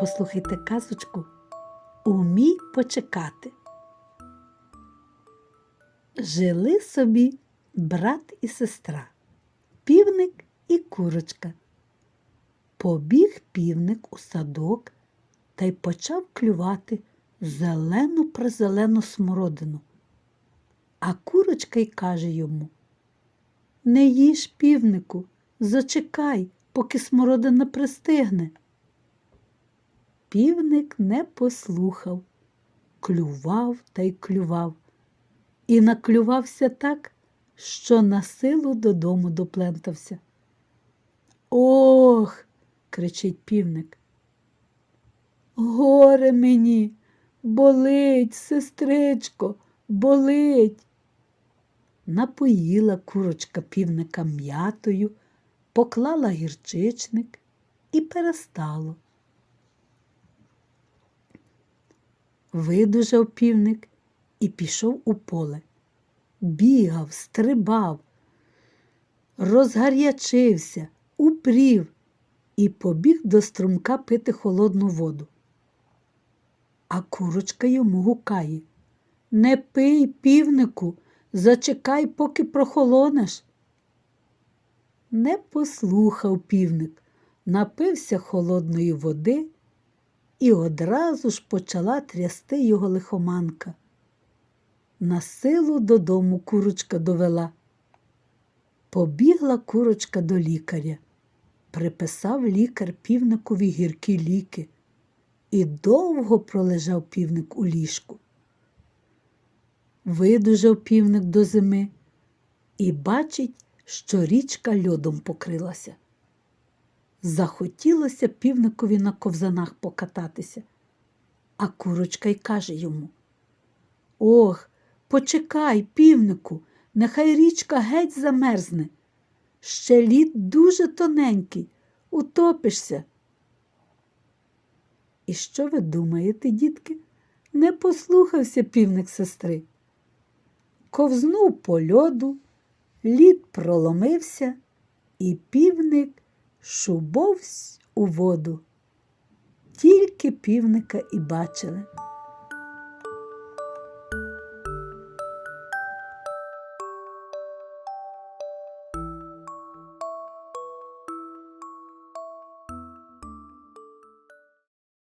послухайте казочку Умій почекати. Жили собі брат і сестра, півник і курочка. Побіг півник у садок та й почав клювати зелену призелену смородину. А курочка й каже йому Не їж півнику, зачекай, поки смородина пристигне. Півник не послухав, клював та й клював, і наклювався так, що на силу додому доплентався. Ох, кричить півник. Горе мені, болить, сестричко, болить. Напоїла курочка півника м'ятою, поклала гірчичник і перестало. Видужав півник і пішов у поле. Бігав, стрибав, розгарячився, упрів і побіг до струмка пити холодну воду. А курочка йому гукає Не пий, півнику, зачекай, поки прохолонеш. Не послухав півник, напився холодної води і одразу ж почала трясти його лихоманка. На силу додому курочка довела. Побігла курочка до лікаря. Приписав лікар півникові гіркі ліки, і довго пролежав півник у ліжку. Видужав півник до зими і бачить, що річка льодом покрилася. Захотілося півникові на ковзанах покататися, а курочка й каже йому Ох, почекай, півнику, нехай річка геть замерзне. Ще лід дуже тоненький, утопишся. І що ви думаєте, дітки? Не послухався півник сестри. Ковзнув по льоду, лід проломився, і півник шубовсь у воду. Тільки півника і бачили.